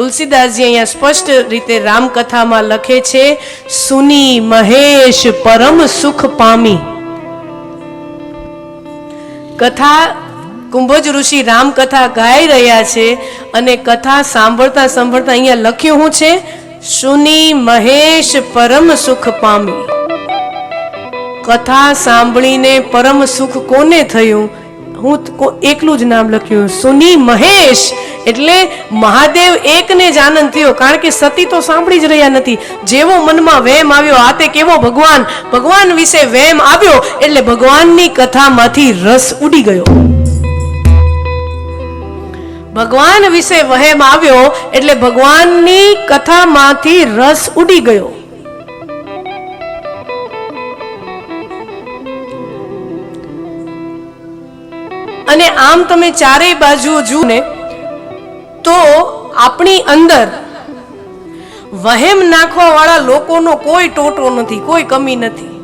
તુલસીદાસજી અહીંયા સ્પષ્ટ રીતે રામકથામાં લખે છે, સુની મહેશ પરમ સુખ પામી. કથા, કુંભજ ઋષિ રામકથા ગાઈ રહ્યા છે અને કથા સાંભળતા સાંભળતા અહીંયા લખ્યું હું છે, સુની મહેશ પરમ સુખ પામી. કથા સાંભળીને પરમ સુખ કોને થયું? હું એકલું જ નામ લખ્યું. સુની મહેશ. એટલે મહાદેવ એકને જ આનંદ થયો, કારણ કે સતી તો સાંભળી જ રહ્યા નથી. જેવો મનમાં વેમ આવ્યો, આ તે કેવો ભગવાન? ભગવાન વિશે વેમ આવ્યો, એટલે ભગવાનની કથામાંથી રસ ઉડી ગયો. ભગવાન વિશે વહેમ આવ્યો, એટલે ભગવાનની કથામાંથી રસ ઉડી ગયો. અને આમ તમે ચારેય બાજુઓ જુઓ ને તો આપણી અંદર વહેમ નાખવા વાળા લોકોનો કોઈ ટોટો નથી, કોઈ કમી નથી.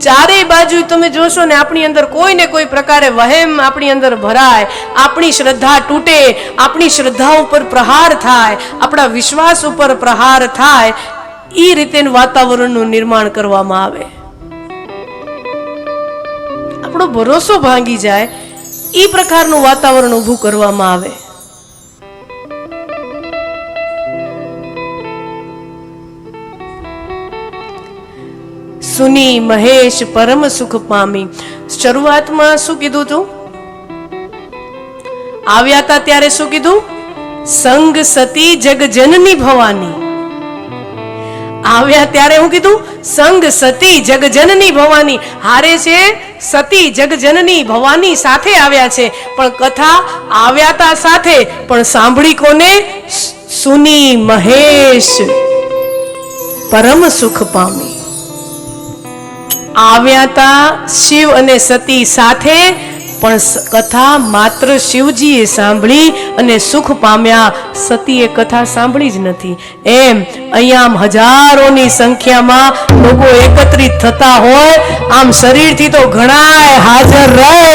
ચારેય બાજુ તમે જોશો ને આપણી અંદર કોઈ ને કોઈ પ્રકારે વહેમ આપણી અંદર ભરાય, આપણી શ્રદ્ધા તૂટે, આપણી શ્રદ્ધા ઉપર પ્રહાર થાય, આપણા વિશ્વાસ ઉપર પ્રહાર થાય એ રીતે વાતાવરણનું નિર્માણ કરવામાં આવે. આપણો ભરોસો ભાંગી જાય એ પ્રકારનું વાતાવરણ ઊભું કરવામાં આવે. સુની મહેશ પરમ સુખ પામી. શરૂઆતમાં શું કીધું તું? આવ્યા હતા ત્યારે શું કીધું? સંગ સતી જગજનની ભવાની. આવ્યા ત્યારે હું કીધું, સંગ સતી જગજનની ભવાની. હારે છે, સતી જગજનની ભવાની સાથે આવ્યા છે. પણ કથા આવ્યા તા સાથે, પણ સાંભળી કોને? સુની મહેશ. પરમ સુખ પામી. આવ્યા તા શિવ અને સતી સાથે પણ કથા માત્ર શિવજીએ સાંભળી અને સુખ પામ્યા સતીએ કથા સાંભળી જ નથી. એમ અહીંયા હજારોની સંખ્યામાં લોકો એકત્રિત થતા હોય, આમ શરીરથી તો ઘણાય હાજર રહે,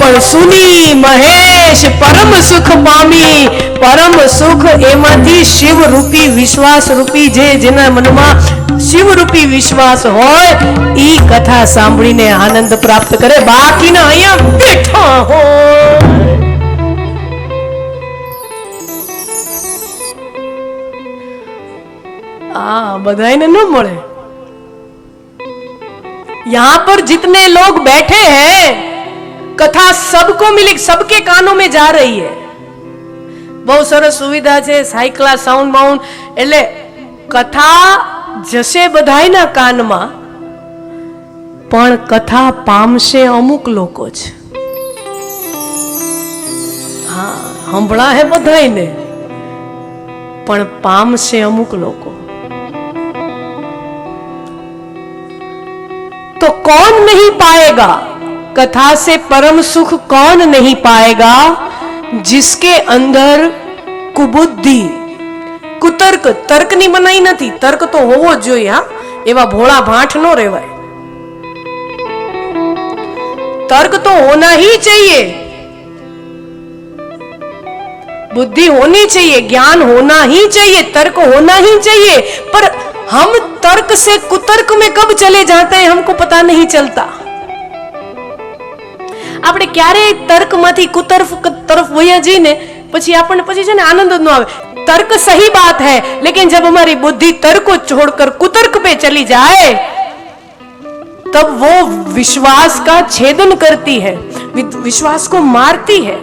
પણ સુની મહેશ પરમ સુખ પામી પરમ સુખ એમાંથી શિવ રૂપી વિશ્વાસ રૂપી જે જેના મનમાં શિવ રૂપી વિશ્વાસ હોય ઈ કથા સાંભળીને આનંદ પ્રાપ્ત કરે બાકીના અહીંયા બેઠા હોય આ બધાને ન મળે यहाँ पर जितने लोग बैठे हैं कथा सबको मिली सबके कानों में जा रही है બહુ સરસ સુવિધા છે સાયકલા સાઉન્ડ માઉન્ડ એટલે કથા જશે બધાયના કાનમાં પણ કથા પામશે અમુક લોકો જ હા હંભળા હે બધાયને પણ પામશે અમુક લોકો तो कौन नहीं पाएगा कथा से परम सुख कौन नहीं पाएगा जिसके अंदर કુબુદ્ધિ કુતર્ક તર્કની બનાઈ નથી તર્ક તો હોવો જ જોઈએ હા એવા ભોળા ભાંઠ નો રહેવાય तर्क तो होना ही चाहिए बुद्धि होनी चाहिए ज्ञान होना ही चाहिए तर्क होना ही चाहिए पर हम तर्क से कुतर्क में कब चले जाते हैं हमको पता नहीं चलता આપણે ક્યારે તર્કમાંથી કુતર્ફ તરફ વયા જઈને પછી આપણને પછી છે ને આનંદ જ ન આવે तर्क सही बात है लेकिन जब हमारी बुद्धि तर्क को छोड़कर कुतर्क पे चली जाए तब वो विश्वास का छेदन करती है वि- विश्वास को मारती है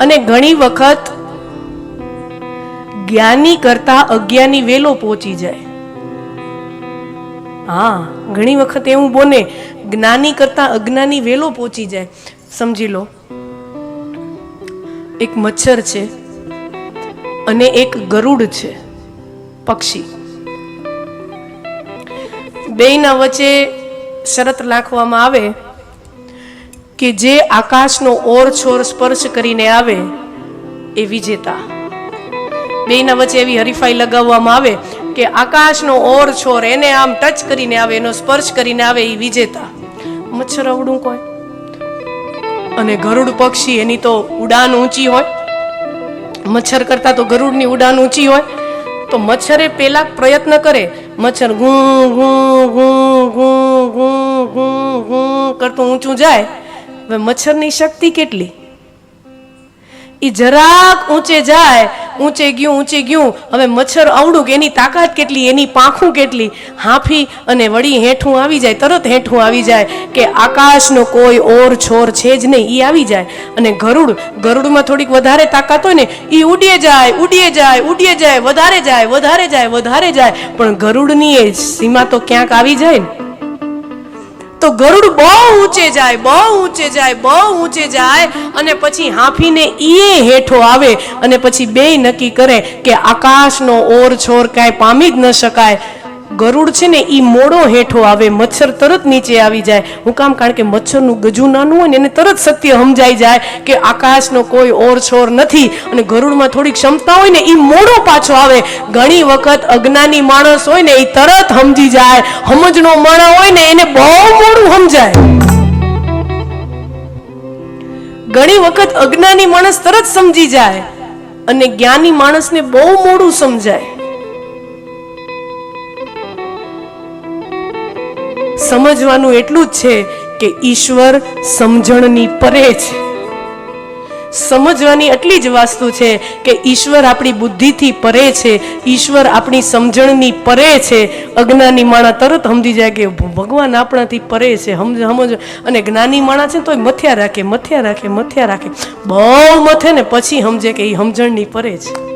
અને ઘણી વખત જ્ઞાની કરતા અજ્ઞાની વેલો પહોંચી જાય હા ઘણી વખત એવું બને જ્ઞાની કરતા અજ્ઞાની વેલો પહોંચી જાય સમજી લો. એક મચ્છર છે અને એક ગરુડ છે, પક્ષી. બેયના વચ્ચે શરત નાખવામાં આવે કે જે આકાશનો ઓર છોર સ્પર્શ કરીને આવે એ વિજેતા. બેયના વચ્ચે એવી હરીફાઈ લગાવવામાં આવે કે આકાશનો ઓર છોર એને આમ ટચ કરીને આવે, એનો સ્પર્શ કરીને આવે એ વિજેતા. મચ્છર અવડું કોઈ? અને ગરુડ પક્ષી એની તો ઉડાન ઊંચી હોય. મચ્છર કરતા તો ગરુડની ઉડાન ઊંચી હોય. તો મચ્છરે પેલા પ્રયત્ન કરે, મચ્છર ગું ગું ગું ગું ગું ગું ગું કરતું ઊંચું જાય. હવે મચ્છરની શક્તિ કેટલી? ઈ જરાક ઊંચે જાય, ઊંચે ગયું ઊંચે ગયું. હવે મચ્છર આવડું કે, એની તાકાત કેટલી, એની પાંખું કેટલી? હાંફી અને વળી હેઠું આવી જાય, તરત હેઠું આવી જાય કે આકાશનો કોઈ ઓર છોર છે જ નહીં એ આવી જાય. અને ગરુડ, ગરુડમાં થોડીક વધારે તાકાત હોય ને એ ઉડીએ જાય ઉડીએ જાય ઉડીએ જાય, વધારે જાય વધારે જાય વધારે જાય. પણ ગરુડની એ સીમા તો ક્યાંક આવી જાય ને? તો ગરુડ બહુ ઊંચે જાય, બહુ ઊંચે જાય, બહુ ઊંચે જાય અને પછી હાંફીને ઈએ હેઠો આવે અને પછી બેય નક્કી કરે કે આકાશનો ઓર છોર કાંઈ પામી જ ન શકાય. ગરુડ છે ને એ મોડો હેઠો આવે, મચ્છર તરત નીચે આવી જાય. હું કામ કારણ કે મચ્છરનું ગજુ નાનું હોય ને એને તરત સત્ય સમજાઈ જાય કે આકાશનો કોઈ ઓર છોર નથી અને ગરુડમાં થોડી ક્ષમતા હોય ને એ મોડો પાછો આવે. ઘણી વખત અજ્ઞાની માણસ હોય ને એ તરત સમજી જાય, સમજનો માણસ હોય ને એને બહુ સમજાય ઘણી વખત અજ્ઞાની માણસ તરત સમજી જાય અને જ્ઞાની માણસને બહુ મોડું સમજાય. સમજવાનું એટલું જ છે કે ઈશ્વર સમજણની પરે છે. સમજવાની એટલી જ વાસ્તુ છે કે ઈશ્વર આપણી બુદ્ધિથી પરે છે. ઈશ્વર આપણી સમજણની પરે છે. અજ્ઞાની માણા તરત સમજી જાય કે ભગવાન આપણાથી પરે છે. સમજ સમજ અને જ્ઞાની માણા છે તોય મથ્યા રાખે મથ્યા રાખે મથ્યા રાખે. બહુ મથે ને પછી સમજે કે એ સમજણની પરે છે.